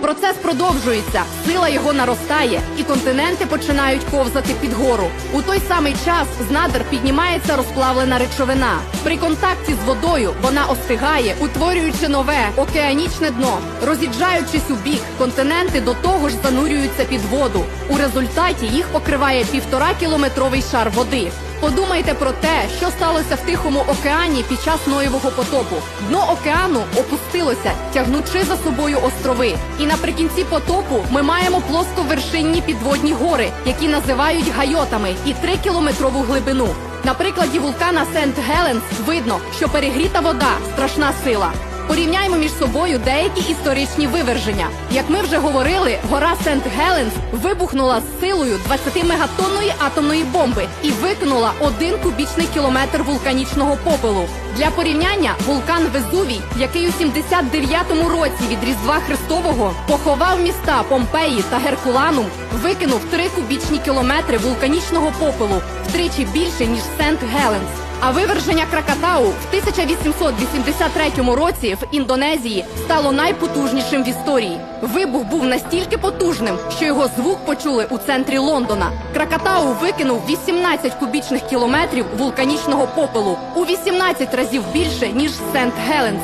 Процес продовжується, сила його наростає, і континенти починають ковзати під гору. У той самий час з надр піднімається розплавлена речовина. При контакті з водою вона остигає, утворюючи нове океанічне дно. Роз'їжджаючись у бік, континенти до того ж занурюються під воду. У результаті їх покриває півтора кілометровий шар води. Подумайте про те, що сталося в Тихому океані під час Ноєвого потопу. Дно океану опустилося, тягнучи за собою острови. І наприкінці потопу ми маємо плосковершинні підводні гори, які називають гайотами, і 3-кілометрову глибину. На прикладі вулкана Сент Геленс видно, що перегріта вода страшна сила. Порівняймо між собою деякі історичні виверження. Як ми вже говорили, гора Сент Геленс вибухнула з силою 20-мегатонної атомної бомби і викинула один кубічний кілометр вулканічного попелу. Для порівняння вулкан Везувій, який у 79-му році від Різдва Христового поховав міста Помпеї та Геркуланум, викинув 3 кубічні кілометри вулканічного попелу втричі більше ніж Сент Геленс. А виверження Кракатау в 1883 році в Індонезії стало найпотужнішим в історії. Вибух був настільки потужним, що його звук почули у центрі Лондона. Кракатау викинув 18 кубічних кілометрів вулканічного попелу у 18 разів більше ніж Сент Геленс.